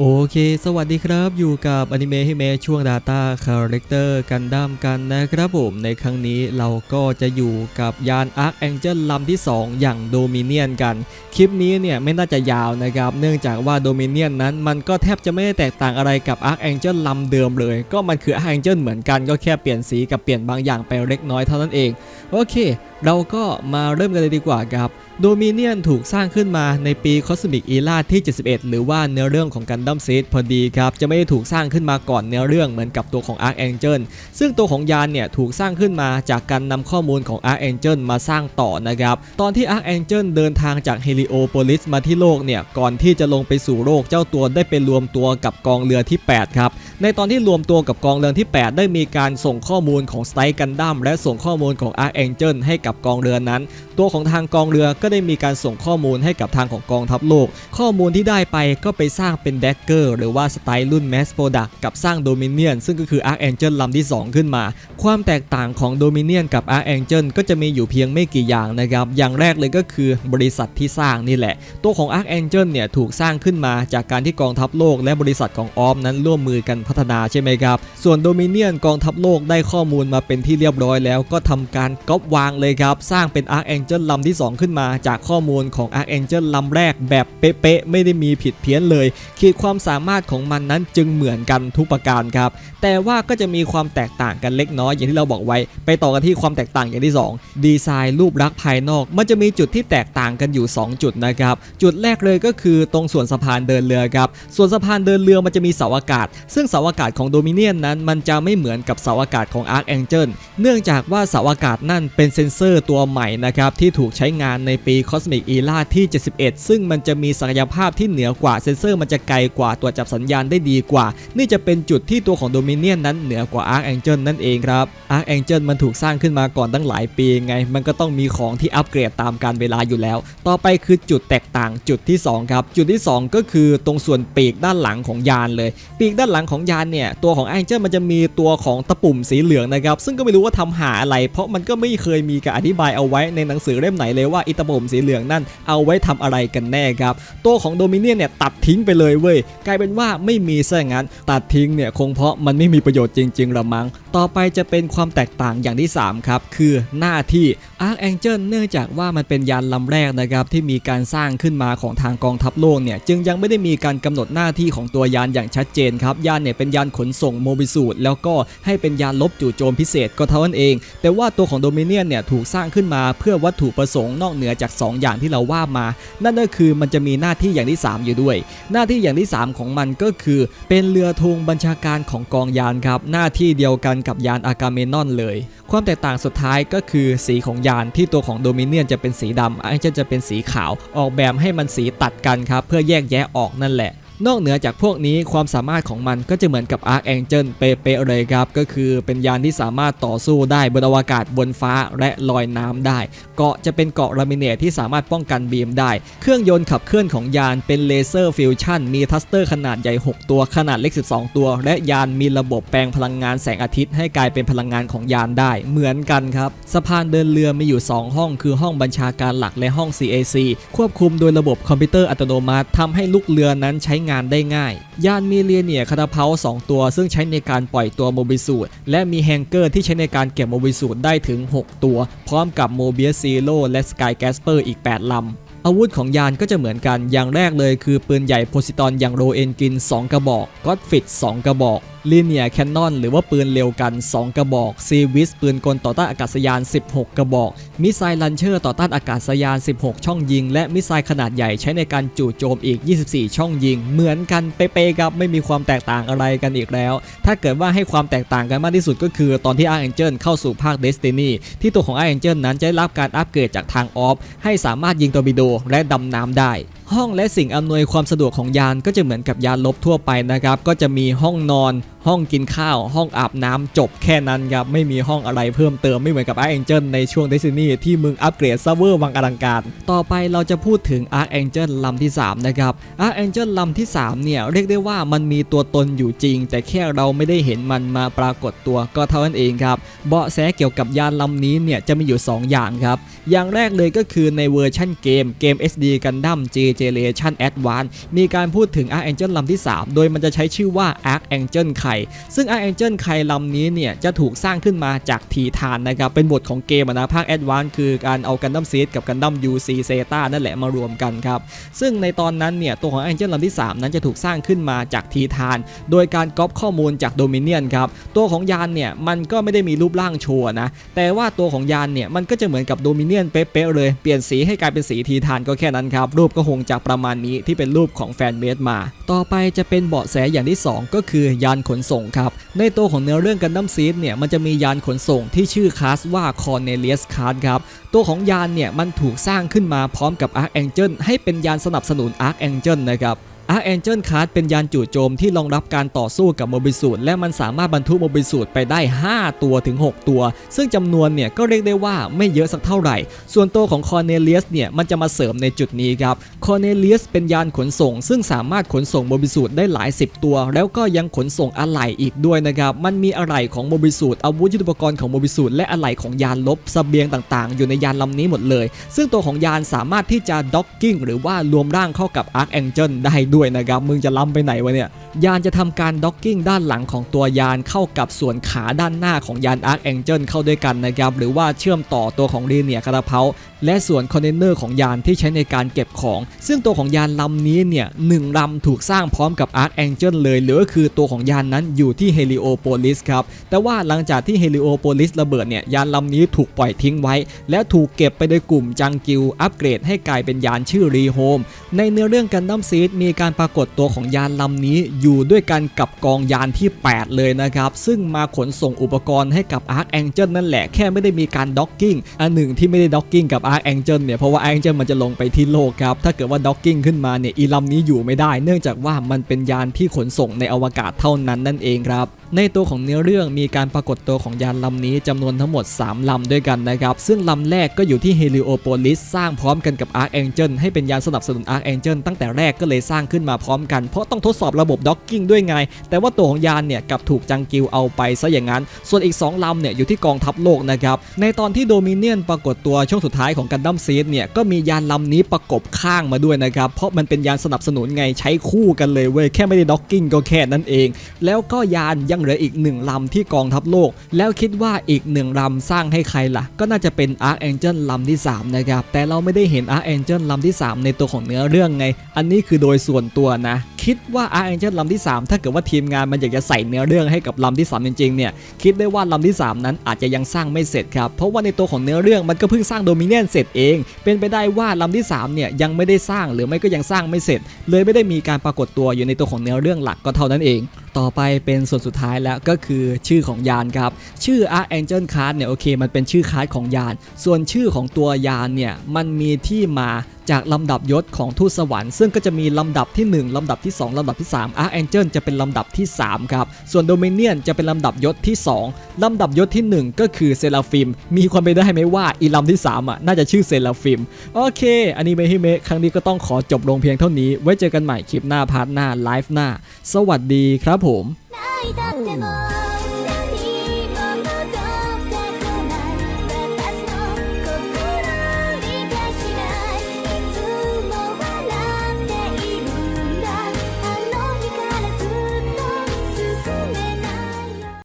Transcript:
โอเค สวัสดีครับ อยู่กับอนิเมะฮิเมะช่วง Data Character กันดั้มกันนะครับผม ในครั้งนี้เราก็จะอยู่กับยาน Arc Angel ลำที่ 2 อย่าง Dominion กัน คลิปนี้เนี่ยไม่น่าจะยาวนะครับ เนื่องจากว่า Dominion นั้นมันก็แทบจะไม่ได้แตกต่างอะไรกับ Arc Angel ลำเดิมเลย ก็มันคือ Arc Angel เหมือนกันก็แค่เปลี่ยนสีกับเปลี่ยนบางอย่างไปเล็กน้อยเท่านั้นเอง โอเค เราก็มาเริ่มกันเลยดีกว่าครับ โดมิเนียนถูกสร้างขึ้นมาในปีคอสมิกอีลาที่ 71 หรือว่าเนื้อเรื่องของกันดั้มซีดพอดีครับ จะไม่ได้ถูกสร้างขึ้นมาก่อนเนื้อเรื่องเหมือนกับตัวของ Arc Angel ซึ่งตัวของยานเนี่ยถูกสร้างขึ้นมาจากการนำข้อมูลของ Arc Angel มาสร้างต่อนะครับ ตอนที่ Arc Angel เดินทางจาก Heliopolis มาที่โลกเนี่ย ก่อนที่จะลงไปสู่โลกเจ้าตัวได้ไปรวมตัวกับกองเรือที่ 8 ครับ ในตอนที่รวมตัวกับกองเรือที่ 8 ได้มีการส่งข้อมูลของสไตกันดั้มและส่งข้อมูลของ Arc Angel ให้กับกองเรือนั้น ตัวของทางกองเรือก็ได้มีการส่งข้อมูลให้กับทางของกองทัพโลก ข้อมูลที่ได้ไปก็ไปสร้างเป็นแดกเกอร์หรือว่าสไตล์รุ่น Mass Product กับสร้าง Dominion ซึ่งก็คือ Arc Angel ลำที่ 2 ขึ้นมา ความแตกต่างของ Dominion กับ Arc Angel ก็จะมีอยู่เพียงไม่กี่อย่างนะครับ อย่างแรกเลยก็คือบริษัทที่สร้างนี่แหละ ตัวของ Arc Angel เนี่ยถูกสร้างขึ้นมาจากการที่กองทัพโลก และบริษัทของออมนั้นร่วมมือกันพัฒนาใช่ไหมครับ ส่วน Dominion กองทัพโลกได้ข้อมูลมาเป็นที่เรียบร้อยแล้วก็ทำการก๊อปวางเลยครับ สร้างเป็น Arc Angel ลำที่ 2 ขึ้นมาจากข้อมูลของ Arc Angel ลำแรกแบบเป๊ะๆไม่ได้มีผิดเพี้ยนเลย ขีดความสามารถของมันนั้นจึงเหมือนกันทุกประการครับ แต่ว่าก็จะมีความแตกต่างกันเล็กน้อยอย่างที่เราบอกไว้ ไปต่อกันที่ความแตกต่างอย่างที่ 2 ดีไซน์รูปลักษณ์ภายนอก มันจะมีจุดที่แตกต่างกันอยู่ 2 จุดนะครับ จุดแรกเลยก็คือตรงส่วนสะพานเดินเรือครับส่วนสะพานเดินเรือมันจะมีเสาอากาศ ซึ่งเสาอากาศของโดมิเนียนนั้น มันจะไม่เหมือนกับเสาอากาศของ Arc Angel เนื่องจากว่าเสาอากาศนั่นเป็นเซ็นเซอร์ตัวใหม่นะครับที่ถูกใช้งานในปีี Cosmic Era ที่ 71 ซึ่งมันจะมีศักยภาพที่เหนือกว่าเซนเซอร์มันจะไกลกว่าตรวจับสัญญาณได้ดีกว่า นี่จะเป็นจุดที่ตัวของ Dominion นั้นเหนือกว่า Arc Angel นั่นเองครับ Arc Angel มันถูกสร้างขึ้นมาก่อนตั้งหลายปีไง มันก็ต้องมีของที่อัปเกรดตามการเวลาอยู่แล้ว ต่อไปคือจุดแตกต่างจุดที่ 2 ครับ จุดที่ 2 ก็คือตรงส่วนปีกด้านหลังของยานเลย ปีกด้านหลังของยานเนี่ยตัวของ Arc Angel มันจะมีตัวของตะปุ่มสีเหลืองนะครับซึ่งก็ไม่รู้ว่าทำหาอะไร เพราะมันก็ไม่เคยมีการอธิบายเอาไว้ในหนังสือเล่มไหนเลยว่าอีตะมสีเหลืองนั่นเอาไว้ทำอะไรกันแน่ครับ ตัวของโดมิเนียนเนี่ยตัดทิ้งไปเลยเว้ยกลายเป็นว่าไม่มีซะอย่างนั้น ตัดทิ้งเนี่ยคงเพราะมันไม่มีประโยชน์จริงๆละมั้งต่อไปจะเป็นความแตกต่างอย่างที่ 3 ครับ คือหน้าที่ Arc Angel เนื่องจากว่ามันเป็นยานลำแรกนะครับ ที่มีการสร้างขึ้นมาของทางกองทัพโลกเนี่ย จึงยังไม่ได้มีการกำหนดหน้าที่ของตัวยานอย่างชัดเจนครับ ยานเนี่ยเป็นยานขนส่งโมบิสูตแล้วก็ให้เป็นยานลบจู่โจมพิเศษก็เท่านั้นเอง แต่ว่าตัวของโดมิเนียนเนี่ยถูกสร้างขึ้นมาเพื่อวัตถุประสงค์นอกเหนือจาก 2 อย่างที่เราว่ามา นั่นก็คือมันจะมีหน้าที่อย่างที่ 3 อยู่ด้วย หน้าที่อย่างที่ 3 ของมันก็คือ เป็นเรือธงบัญชาการของกองยานครับ หน้าที่เดียวกันกับยานอากาเมนอนเลย ความแตกต่างสุดท้ายก็คือสีของยานที่ตัวของโดมิเนียนจะเป็นสีดำไอเจนจะเป็นสีขาว ออกแบบให้มันสีตัดกันครับเพื่อแยกแยะออกนั่นแหละ นอกเหนือจากพวกนี้ความสามารถของมันก็จะเหมือนกับ Arc Angel เป๊ะๆเลยครับ ก็คือเป็นยานที่สามารถต่อสู้ได้บนอวกาศบนฟ้าและลอยน้ำได้ เกาะจะเป็นเกาะลามิเนตที่สามารถป้องกันบีมได้ เครื่องยนต์ขับเคลื่อนของยานเป็นเลเซอร์ฟิวชั่นมีทัสเตอร์ขนาดใหญ่ 6 ตัวขนาดเล็ก 12 ตัว และยานมีระบบแปลงพลังงานแสงอาทิตย์ให้กลายเป็นพลังงานของยานได้ เหมือนกันครับสะพานเดินเรือมีอยู่ 2 ห้อง คือห้องบัญชาการหลักและห้อง CAC ควบคุมโดยระบบคอมพิวเตอร์อัตโนมัติทำให้ลูกเรือนั้นใช้งานได้ง่าย ยานมีเลียเนียคาตาเพา2ตัวซึ่งใช้ในการปล่อยตัวโมบิสูดและมีแฮงเกอร์ที่ใช้ในการเก็บโมบิสูดได้ถึง 6 ตัว พร้อมกับโมเบียซีโร่และสกายแกสเปอร์อีก 8 ลำอาวุธของยานก็จะเหมือนกัน อย่างแรกเลยคือปืนใหญ่โพซิตอนอย่างโรเอนกิน 2 กระบอกก็อดฟิต 2 กระบอกลีเนียแคนนอนหรือว่าปืนเร็วกัน 2 กระบอกซีวิสปืนกลต่อต้านอากาศยาน 16 กระบอก มิสไซล์ลันเชอร์ต่อต้านอากาศยาน 16 ช่องยิง และมิสไซล์ขนาดใหญ่ใช้ในการจู่โจมอีก 24 ช่องยิง เหมือนกันเป๊ะๆครับไม่มีความแตกต่างอะไรกันอีกแล้ว ถ้าเกิดว่าให้ความแตกต่างกันมากที่สุดก็คือ ตอนที่ Arc Angel เข้าสู่ภาค Destiny ที่ตัวของ Arc Angel นั้นจะได้รับการอัปเกรดจากทางออฟให้สามารถยิงตอร์ปิโดและดำน้ำได้ ห้องและสิ่งอำนวยความสะดวกของยานก็จะเหมือนกับยานลบทั่วไปนะครับ ก็จะมีห้องนอน ห้องกินข้าว ห้องอาบน้ำจบแค่นั้นครับ ไม่มีห้องอะไรเพิ่มเติมไม่เหมือนกับ Arc Angel ในช่วง Destiny ที่มึงอัปเกรดเซิร์ฟเวอร์วังอลังการ ต่อไปเราจะพูดถึง Arc Angel ลำที่ 3 นะครับ Arc Angel ลำที่ 3 เนี่ย เรียกได้ว่ามันมีตัวตนอยู่จริง แต่แค่เราไม่ได้เห็นมันมาปรากฏตัวก็เท่านั้นเองครับเบาะแสเกี่ยวกับยานลำนี้เนี่ยจะมีอยู่ 2 อย่างครับอย่างแรกเลยก็คือในเวอร์ชั่นเกมเกม SD Gundam GT Generation Advance มีการพูดถึง Archangel ลำที่ 3 โดยมันจะใช้ชื่อว่า Archangel ไข่ซึ่ง Archangel ไข่ลำนี้เนี่ยจะถูกสร้างขึ้นมาจากทีทานนะครับเป็นบทของเกมนะภาค Advance คือการเอากันดั้มซีดกับกันดั้ม UC Zeta นั่นแหละมารวมกันครับซึ่งในตอนนั้นเนี่ยตัวของ Angel ลำที่ 3 นั้นจะถูกสร้างขึ้นมาจากทีทาน โดยการก๊อปข้อมูลจากโดมิเนียนครับตัวของยานเนี่ยมันก็ไม่ได้มีรูปร่างโชว์นะแต่ว่าตัวของยานเนี่ยมันก็จะเหมือนกับโดมิเนียนเป๊ะๆเลยเปลี่ยนสีให้กลายเป็นสีทีทานก็แค่นั้นครับรูปก็คงจากประมาณนี้ที่เป็นรูปของแฟนเมดมา ต่อไปจะเป็นเบาะแสอย่างที่ 2 ก็คือยานขนส่งครับ ในตัวของเนื้อเรื่องกันดั้มซีดเนี่ยมันจะมียานขนส่งที่ชื่อคาสว่าคอนเนเลียสคาสครับ ตัวของยานเนี่ยมันถูกสร้างขึ้นมาพร้อมกับอาร์คแองเจิลให้เป็นยานสนับสนุนอาร์คแองเจิลนะครับ Archangel Class เป็นยานจู่โจมที่รองรับการต่อสู้กับโมบิสูดและมันสามารถบรรทุกโมบิสูดไปได้ 5 ตัวถึง 6 ตัว ซึ่งจำนวนเนี่ยก็เรียกได้ว่าไม่เยอะสักเท่าไหร่ ส่วนตัวของ Cornelius เนี่ยมันจะมาเสริมในจุดนี้ครับ Cornelius เป็นยานขนส่ง ซึ่งสามารถขนส่งโมบิสูดได้หลาย 10 ตัว แล้วก็ยังขนส่งอะไหล่อีกด้วยนะครับมันมีอะไหล่ของโมบิสูดอาวุธยุทโธปกรณ์ของโมบิสูดและอะไหล่ของยานลบสเสบียงต่างๆ อยู่ในยานลำนี้หมดเลย ซึ่งตัวของยานสามารถที่จะด็อกกิ้งหรือว่ารวมร่างเข้ากับ Archangel ได้ด้วย้วยนะครับ มึงจะล้ำไปไหนวะเนี่ย ยานจะทำการด็อกกิ้งด้านหลังของตัวยานเข้ากับส่วนขาด้านหน้าของยาน Archangel เข้าด้วยกันนะครับ หรือว่าเชื่อมต่อตัวของรีเนียคาราเพาและส่วนคอนเทนเนอร์ของยานที่ใช้ในการเก็บของ ซึ่งตัวของยานลำนี้เนี่ยหนึ่งลำถูกสร้างพร้อมกับ Archangel เลยหรือก็คือตัวของยานนั้นอยู่ที่ Heliopolis ครับ แต่ว่าหลังจากที่ Heliopolis ระเบิดเนี่ยยานลำนี้ถูกปล่อยทิ้งไว้ แล้วถูกเก็บไปโดยกลุ่มจังกิลอัปเกรดให้กลายเป็นยานชื่อรีโฮมในเนื้อเรื่องกันดั้มซีดมีการปรากฏตัวของยานลำนี้อยู่ด้วยกันกับกองยานที่ 8 เลยนะครับ ซึ่งมาขนส่งอุปกรณ์ให้กับ Archangel นั่นแหละแค่ไม่ได้มีการด็อกกิ้งอันหนึ่งที่ไม่ได้ด็อกกิ้งกับ Archangel เนี่ยเพราะว่า Archangel มันจะลงไปที่โลกครับถ้าเกิดว่าด็อกกิ้งขึ้นมาเนี่ยอีลำนี้อยู่ไม่ได้ เนื่องจากว่ามันเป็นยานที่ขนส่งในอวกาศเท่านั้นนั่นเองครับในตัวของเนื้อเรื่องมีการปรากฏตัวของยานลำนี้จำนวนทั้งหมด 3 ลำด้วยกันนะครับ ซึ่งลำแรกก็อยู่ที่ Heliopolis สสร้างพร้อมกันกับ Arc Angel ให้เป็นยานสนับสนุน Arc Angel ตั้งแต่แรกก็เลยสร้างขึ้นมาพร้อมกันเพราะต้องทดสอบระบบด็อกกิ้งด้วยไง แต่ว่าตัวของยานเนี่ยกับถูกจังกิลเอาไปซะอย่างนั้น ส่วนอีก 2ลำเนี่ยอยู่ที่กองทัพโลกนะครับ ในตอนที่โดมิเนียนปรากฏตัวช่วงสุดท้ายของกันดั้มซีดเนี่ยก็มียานลำนี้ประกบข้างมาด้วยนะครับ เพราะมันเป็นยานสนับสนุนไงใช้คู่กันเลยเว้ยแค่ไม่ได้ด็อกกิ้งก็แค่นั้นเอง แล้วก็ยานยังเหลืออีกหนึ่งลำที่กองทัพโลก แล้วคิดว่าอีกหนึ่งลำสร้างให้ใครล่ะ ก็น่าจะเป็น Archangel ลำที่3นะครับแต่เราไม่ได้เห็น Archangel ลำที่ 3 ในตัวของเนื้อเรื่องไง อันนี้คือโดยส่วนตัวนะ คิดว่า Archangel ลำที่ 3 ถ้าเกิดว่าทีมงานมันอยากจะใส่เนื้อเรื่องให้กับลำที่ 3 จริงๆเนี่ยคิดได้ว่าลำที่ 3 นั้นอาจจะยังสร้างไม่เสร็จครับเพราะว่าในตัวของเนื้อเรื่องมันก็เพิ่งสร้างโดมิเนียนเสร็จเอง เป็นไปได้ว่าลำที่3เนี่ยยังไม่ได้สร้างหรือไม่ก็ยังสร้างไม่เสร็จ เลยไม่ได้มีการปรากฏตัวอยู่ในตัวของเนื้อเรื่องหลักก็เท่านั้นเอง ต่อไปเป็นส่วนสุดท้ายแล้วก็คือชื่อของยานครับชื่อ Archangel Card เนี่ยโอเค มันเป็นชื่อคาร์ดของยาน ส่วนชื่อของตัวยานเนี่ยมันมีที่มา จากลำดับยศของทูตสวรรค์ซึ่งก็จะมีลำดับที่ 1 ลำดับที่ 2 ลำดับที่ 3 Archangel จะเป็นลำดับที่ 3 ครับ ส่วน Dominion จะเป็นลำดับยศที่ 2 ลำดับยศที่ 1 ก็คือเซราฟิม มีความเป็นได้ไหมว่าอีลำที่ 3 อะ น่าจะชื่อเซราฟิม โอเค อันนี้เมฮิเมะครั้งนี้ก็ต้องขอจบลงเพียงเท่านี้ ไว้เจอกันใหม่คลิปหน้าพาร์ทหน้าไลฟ์หน้า สวัสดีครับผม